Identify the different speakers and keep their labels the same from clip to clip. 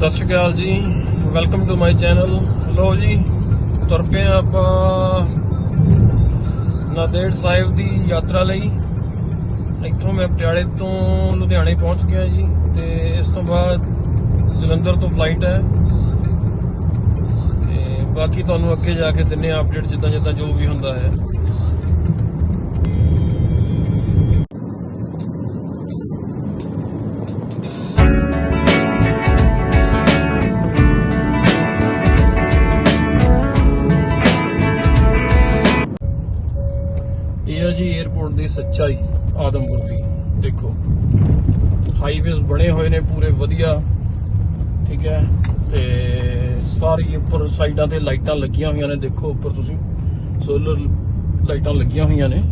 Speaker 1: Sat Sri Akal ji. Welcome to my channel ਲੋ ਜੀ, ਤੁਰ ਪਏ ਹਾਂ ਆਪਾਂ ਨਾਦੇੜ ਸਾਹਿਬ ਦੀ ਯਾਤਰਾ ਲਈ। ਇੱਥੋਂ ਮੈਂ ਪਟਿਆਲੇ ਤੋਂ ਲੁਧਿਆਣੇ ਪਹੁੰਚ ਗਿਆ ਜੀ ਤੇ ਇਸ ਤੋਂ ਬਾਅਦ ਜਲੰਧਰ ਤੋਂ ਫਲਾਈਟ ਹੈ। ਤੇ ਬਾਕੀ ਤੁਹਾਨੂੰ ਅੱਗੇ ਜਾ ਕੇ ਦਿੰਨੇ ਆ ਅਪਡੇਟ ਜਿੱਦਾਂ ਜਿੱਦਾਂ ਜੋ ਵੀ ਹੁੰਦਾ ਹੈ। ਸੱਚਾਈ ਆਦਮਪੁਰ ਦੀ। ਦੇਖੋ ਹਾਈਵੇਜ਼ ਬਣੇ ਹੋਏ ਨੇ ਪੂਰੇ ਵਧੀਆ, ਠੀਕ ਹੈ? ਤੇ ਸਾਰੀ ਉੱਪਰ ਸਾਈਡਾਂ ਤੇ ਲਾਈਟਾਂ ਲੱਗੀਆਂ ਹੋਈਆਂ ਨੇ। ਦੇਖੋ, ਉੱਪਰ ਤੁਸੀਂ ਸੋਲਰ ਲਾਈਟਾਂ ਲੱਗੀਆਂ ਹੋਈਆਂ ਨੇ।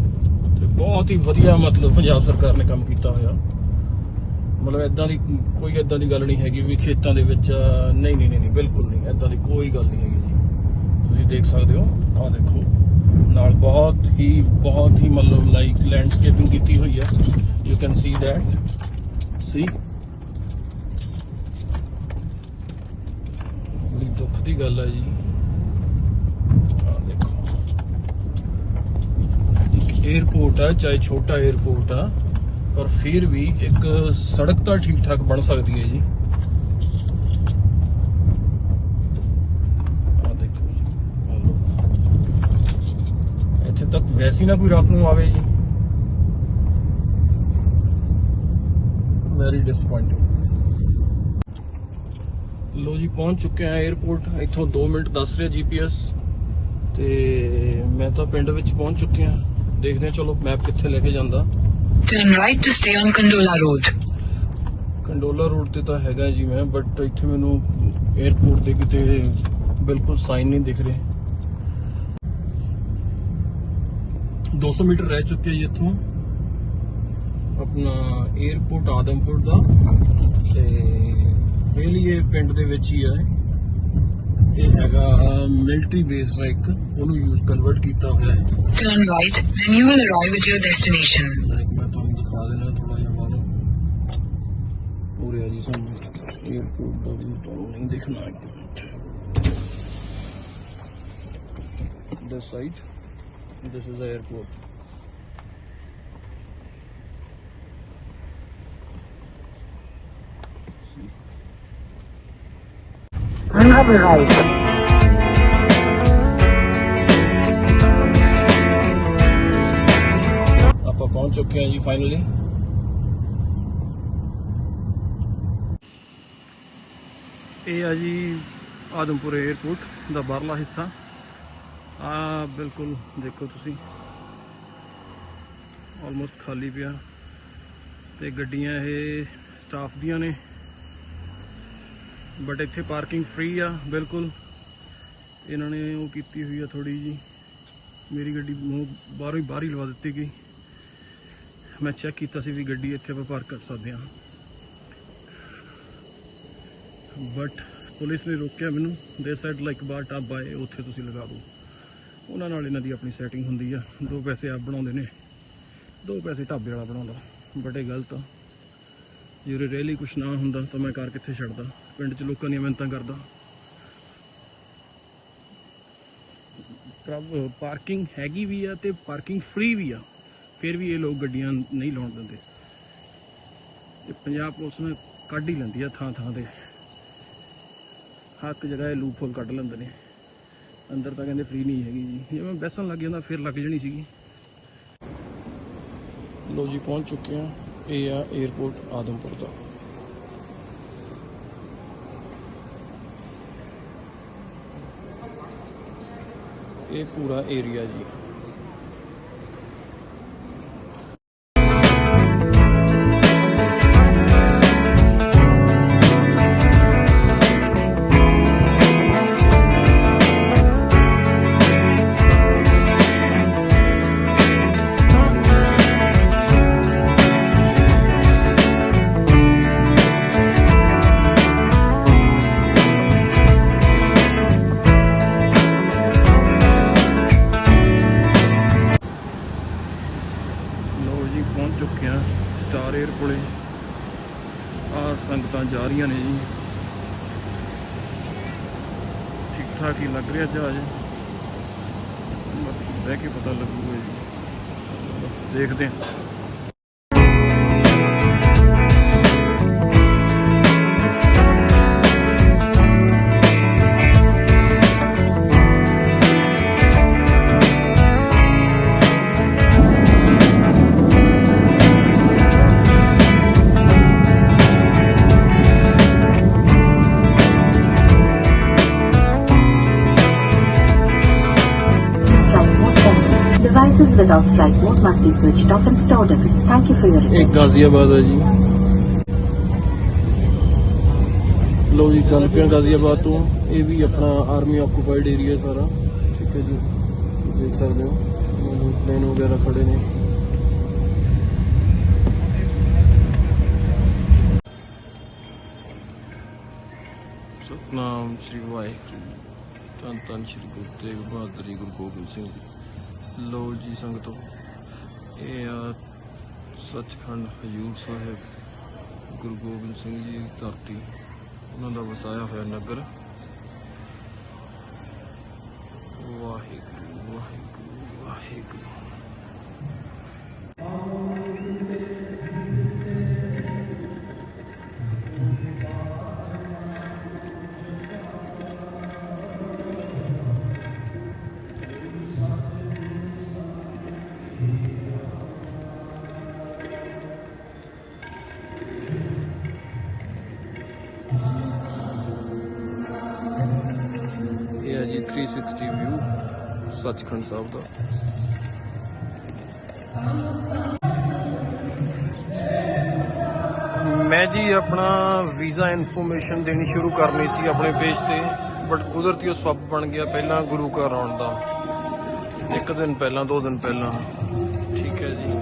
Speaker 1: ਤੇ ਬਹੁਤ ਹੀ ਵਧੀਆ, ਮਤਲਬ ਪੰਜਾਬ ਸਰਕਾਰ ਨੇ ਕੰਮ ਕੀਤਾ ਹੋਇਆ। ਮਤਲਬ ਇਦਾਂ ਦੀ ਕੋਈ ਇਦਾਂ ਦੀ ਗੱਲ ਨਹੀਂ ਹੈਗੀ ਵੀ ਖੇਤਾਂ ਦੇ ਵਿੱਚ, ਨਹੀਂ ਨਹੀਂ ਨਹੀਂ ਬਿਲਕੁਲ ਨਹੀਂ। ਇਦਾਂ ਦੀ ਕੋਈ ਗੱਲ ਨਹੀਂ ਹੈਗੀ ਜੀ। ਤੁਸੀਂ ਦੇਖ ਸਕਦੇ ਹੋ, ਆਹ ਦੇਖੋ। ਨਾਲ ਬਹੁਤ ਹੀ ਬਹੁਤ ਹੀ ਮਤਲਬ ਲਾਈਕ ਲੈਂਡਸਕੇਪਿੰਗ ਕੀਤੀ ਹੋਈ ਹੈ ਯੂ ਕੈਨ ਸੀ ਥੈਟ ਸੀ ਬੜੀ ਦੁੱਖ ਦੀ ਗੱਲ ਹੈ ਜੀ एयरपोर्ट है चाहे छोटा एयरपोर्ट है पर फिर भी एक सड़क तो ठीक ठाक बन सकती है जी ਤਾਂ ਵੈਸੀ ਨਾ ਕੋਈ ਰਾਤ ਨੂੰ ਆਵੇ ਜੀ। ਵੈਰੀ ਡਿਸਪਾਇੰਟਿੰਗ ਲੋ ਜੀ ਪਹੁੰਚ ਚੁੱਕੇ ਆ 에어ਪੋਰਟ ਇੱਥੋਂ 2 ਮਿੰਟ ਦੱਸ ਰਿਹਾ ਜੀਪੀਐਸ ਤੇ ਮੈਂ ਤਾਂ ਪਿੰਡ ਵਿੱਚ ਪਹੁੰਚ ਚੁੱਕੇ ਆ ਦੇਖਦੇ ਆ ਚਲੋ ਮੈਪ ਕਿੱਥੇ ਲੈ ਕੇ ਜਾਂਦਾ।
Speaker 2: Turn right to stay on Kandola road
Speaker 1: Kandola road ਤੇ ਤਾਂ ਹੈਗਾ ਜੀ ਮੈਂ ਬਟ ਇੱਥੇ ਮੈਨੂੰ 에어ਪੋਰਟ ਦੇ ਕਿਤੇ ਬਿਲਕੁਲ ਸਾਈਨ ਨਹੀਂ ਦਿਖ ਰਹੇ। 200 ਮੀਟਰ ਰਹਿ ਚੁੱਕੇ ਜੀ ਇੱਥੋਂ। ਆਪਣਾ 에어ਪੋਰਟ ਆਦਮਪੁਰ ਦਾ ਤੇ ਰੀਲੀ ਇਹ ਪਿੰਡ ਦੇ ਵਿੱਚ ਹੀ ਹੈ ਇਹ। ਹੈਗਾ ਮਿਲਟਰੀ ਬੇਸ ਦਾ ਇੱਕ ਉਹਨੂੰ ਯੂਜ਼ ਕਨਵਰਟ ਕੀਤਾ ਹੋਇਆ ਹੈ।
Speaker 2: Turn right then you will arrive at your
Speaker 1: destination ਮੈਂ ਤੁਹਾਨੂੰ ਦਿਖਾ ਦੇਣਾ ਥੋੜਾ ਜਿਹਾ ਬਾਹਰ। ਉਰੇ ਆ ਜੀ ਸਾਨੂੰ 에어ਪੋਰਟ ਦਾ ਵੀ ਤੁਹਾਨੂੰ ਨਹੀਂ ਦਿਖਣਾ ਇੱਕ minute this this is the airport See?
Speaker 2: You
Speaker 1: ਆਪਾਂ ਪਹੁੰਚ ਚੁੱਕੇ ਹਾਂ ਜੀ ਫਾਈਨਲੀ ਇਹ ਆ ਜੀ ਆਦਮਪੁਰ 에ਅਰਪੋਰਟ ਦਾ ਬਾਹਰਲਾ ਹਿੱਸਾ ਆ ਬਿਲਕੁਲ ਦੇਖੋ ਤੁਸੀਂ। ਆਲਮੋਸਟ ਖਾਲੀ ਪਿਆ। ਤੇ ਗੱਡੀਆਂ ਇਹ ਸਟਾਫ ਦੀਆਂ ਨੇ। ਬਟ ਇੱਥੇ ਪਾਰਕਿੰਗ ਫ੍ਰੀ ਆ, ਬਿਲਕੁਲ। ਇਹਨਾਂ ਨੇ ਉਹ ਕੀਤੀ ਹੋਈ ਆ ਥੋੜੀ ਜੀ ਮੇਰੀ ਗੱਡੀ ਮੂੰਹ ਬਾਹਰੋਂ ਹੀ ਬਾਹਰ ਹੀ ਲਵਾ ਦਿੱਤੀ ਗਈ। ਮੈਂ ਚੈੱਕ ਕੀਤਾ ਸੀ ਵੀ ਗੱਡੀ ਇੱਥੇ ਆਪਾਂ ਪਾਰਕ ਕਰ ਸਕਦੇ ਹਾਂ। ਬਟ ਪੁਲਿਸ ਨੇ ਰੋਕਿਆ ਮੈਨੂੰ। ਦੇ ਸਾਈਡ ਲਾਈਕ ਬਾਰ ਢਾਬਾ ਹੈ ਉੱਥੇ ਤੁਸੀਂ ਲਗਾ ਦਿਓ। ਉਹਨਾਂ ਨਾਲ ਇਹਨਾਂ ਦੀ ਆਪਣੀ ਸੈਟਿੰਗ ਹੁੰਦੀ ਆ। ਦੋ ਪੈਸੇ ਆਪ ਬਣਾਉਂਦੇ ਨੇ। ਦੋ ਪੈਸੇ ਢਾਬੇ ਵਾਲਾ ਬਣਾਉਂਦਾ। ਬਟ ਗਲਤ ਆ। ਜੇ ਰੈਲੀ ਕੁਛ ਨਾ ਹੁੰਦਾ ਤਾਂ ਮੈਂ ਕਾਰ ਕਿੱਥੇ ਛੱਡਦਾ? ਪਿੰਡ 'ਚ ਲੋਕਾਂ ਦੀਆਂ ਮਿਹਨਤਾਂ ਕਰਦਾ। ਪਾਰਕਿੰਗ ਹੈਗੀ ਵੀ ਆ ਤੇ ਪਾਰਕਿੰਗ ਫ੍ਰੀ ਵੀ ਆ। ਫਿਰ ਵੀ ਇਹ ਲੋਕ ਗੱਡੀਆਂ ਨਹੀਂ ਲਾਉਣ ਦਿੰਦੇ। ਇਹ ਪੰਜਾਬ ਪੁਲਿਸ ਨੇ ਕੱਢ ਹੀ ਲੈਂਦੀ ਆ ਥਾਂ ਥਾਂ ਤੇ। ਹੱਕ ਜਗ੍ਹਾ ਇਹ ਲੂਪ ਹੋਲ ਕੱਢ ਲੈਂਦੇ ਨੇ। ਅੰਦਰ ਤਾਂ ਕਹਿੰਦੇ ਫ੍ਰੀ ਨਹੀਂ ਹੈਗੀ ਜੀ। ਜੇ ਮੈਂ ਬੈਸਣ ਲੱਗ ਜਾਂਦਾ, ਫਿਰ ਲੱਗ ਜਣੀ ਸੀਗੀ। ਲੋ ਜੀ, ਪਹੁੰਚ ਚੁੱਕੇ ਆ ਇਹ ਆ 에어ਪੋਰਟ ਆਦਮਪੁਰ ਦਾ ਇਹ ਪੂਰਾ ਏਰੀਆ ਜੀ। ਜਾ ਰਹੀਆਂ ਨੇ ਜੀ। ਠੀਕ ਠਾਕ ਹੀ ਲੱਗ ਰਿਹਾ ਜਹਾਜ਼। ਬਸ ਬਹਿ ਕੇ ਪਤਾ ਲੱਗੂਗਾ ਜੀ। ਦੇਖਦੇ ਹਾਂ।
Speaker 3: Devices without flight mode must be switched off and stored away. Thank you for your
Speaker 1: ਇਹ. ਗਾਜ਼ੀਆਬਾਦ ਹੈ ਜੀ। ਲੋ ਜੀ ਚੱਲ ਪਿਆ ਗਾਜ਼ੀਆਬਾਦ ਤੋਂ। ਇਹ ਵੀ ਆਪਣਾ ਆਰਮੀ ਆਕੂਪਾਈਡ ਏਰੀਆ ਸਾਰਾ। ਠੀਕ ਹੈ ਜੀ। ਦੇਖ ਸਕਦੇ ਹੋ। ਪਲੇਨ ਵਗੈਰਾ ਖੜੇ ਨੇ। ਸਤਨਾਮ ਸ੍ਰੀ ਵਾਹਿਗੁਰੂ ਧੰਨ ਧੰਨ ਸ੍ਰੀ ਗੁਰੂ ਤੇਗ ਬਹਾਦਰ ਜੀ ਗੁਰੂ ਗੋਬਿੰਦ ਸਿੰਘ ਜੀ। ਲੋ ਜੀ ਸੰਗਤੋ, ਇਹ ਆ ਸੱਚਖੰਡ ਹਜੂਰ ਸਾਹਿਬ ਗੁਰੂ ਗੋਬਿੰਦ ਸਿੰਘ ਜੀ ਦੀ ਧਰਤੀ, ਉਹਨਾਂ ਦਾ ਵਸਾਇਆ ਹੋਇਆ ਨਗਰ। 360 ਵਿਊ ਸੱਚਖੰਡ ਸਾਹਿਬ ਦਾ। ਮੈਂ ਜੀ ਆਪਣਾ ਵੀਜ਼ਾ ਇਨਫੋਰਮੇਸ਼ਨ ਦੇਣੀ ਸ਼ੁਰੂ ਕਰਨੀ ਸੀ ਆਪਣੇ ਪੇਜ ਤੇ, ਬਟ ਕੁਦਰਤੀ ਉਹ ਸਬਬ ਬਣ ਗਿਆ ਪਹਿਲਾਂ ਗੁਰੂ ਘਰ ਆਉਣ ਦਾ। ਇੱਕ ਦਿਨ ਪਹਿਲਾਂ, ਦੋ ਦਿਨ ਪਹਿਲਾਂ। ਠੀਕ ਹੈ ਜੀ।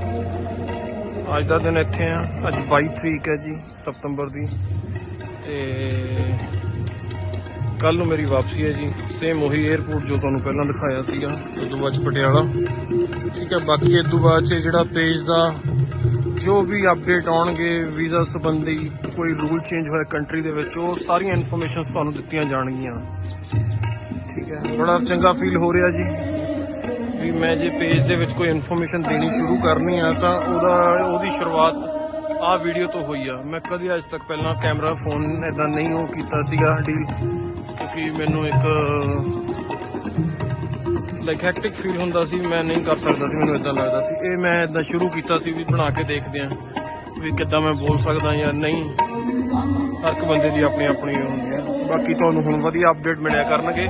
Speaker 1: ਅੱਜ ਦਾ ਦਿਨ ਇੱਥੇ ਆ। ਅੱਜ 22 ਤਰੀਕ ਹੈ ਜੀ, ਸਤੰਬਰ ਦੀ। ਤੇ ਕੱਲ ਨੂੰ ਮੇਰੀ ਵਾਪਸੀ ਹੈ ਜੀ। ਸੇਮ ਉਹੀ 에어ਪੋਰਟ ਜੋ ਤੁਹਾਨੂੰ ਪਹਿਲਾਂ ਦਿਖਾਇਆ ਸੀਗਾ, ਉਦੋਂ ਬਾਅਦ 'ਚ ਪਟਿਆਲਾ। ਠੀਕ ਹੈ, ਬਾਕੀ ਇਸ ਤੋਂ ਬਾਅਦ 'ਚ ਜਿਹੜਾ ਪੇਜ ਦਾ ਜੋ ਵੀ ਅਪਡੇਟ ਆਉਣਗੇ ਵੀਜ਼ਾ ਸੰਬੰਧੀ ਕੋਈ ਰੂਲ ਚੇਂਜ ਹੋਇਆ ਕੰਟਰੀ ਦੇ ਵਿੱਚ, ਉਹ ਸਾਰੀਆਂ ਇਨਫੋਰਮੇਸ਼ਨਸ ਤੁਹਾਨੂੰ ਦਿੱਤੀਆਂ ਜਾਣਗੀਆਂ। ਠੀਕ ਹੈ, ਬੜਾ ਚੰਗਾ ਫੀਲ ਹੋ ਰਿਹਾ ਜੀ ਵੀ ਮੈਂ ਜੇ ਪੇਜ ਦੇ ਵਿੱਚ ਕੋਈ ਇਨਫੋਰਮੇਸ਼ਨ ਦੇਣੀ ਸ਼ੁਰੂ ਕਰਨੀ ਆ, ਤਾਂ ਉਹਦਾ, ਉਹਦੀ ਸ਼ੁਰੂਆਤ ਆਹ ਵੀਡੀਓ ਤੋਂ ਹੋਈ ਆ। ਮੈਂ ਕਦੀ ਅੱਜ ਤੱਕ ਪਹਿਲਾਂ ਕੈਮਰਾ ਫੋਨ ਇਦਾਂ ਨਹੀਂ ਉਹ ਕੀਤਾ ਸੀਗਾ ਡੀਲ ਕਿਉਂਕਿ ਮੈਨੂੰ ਇੱਕ ਲਾਈਕ ਹੈਕਟਿਕ ਫੀਲ ਹੁੰਦਾ ਸੀ, ਮੈਂ ਨਹੀਂ ਕਰ ਸਕਦਾ ਸੀ, ਮੈਨੂੰ ਇਦਾਂ ਲੱਗਦਾ ਸੀ। ਇਹ ਮੈਂ ਇਦਾਂ ਸ਼ੁਰੂ ਕੀਤਾ ਸੀ ਵੀ ਬਣਾ ਕੇ ਦੇਖਦੇ ਆ ਵੀ ਕਿੱਦਾਂ ਮੈਂ ਬੋਲ ਸਕਦਾ ਜਾਂ ਨਹੀਂ। ਹਰ ਇੱਕ ਬੰਦੇ ਦੀ ਆਪਣੀ ਆਪਣੀ ਹੁੰਦੀ ਹੈ। ਬਾਕੀ ਤੁਹਾਨੂੰ ਹੁਣ ਵਧੀਆ ਅਪਡੇਟ ਮਿਲਿਆ ਕਰਨਗੇ।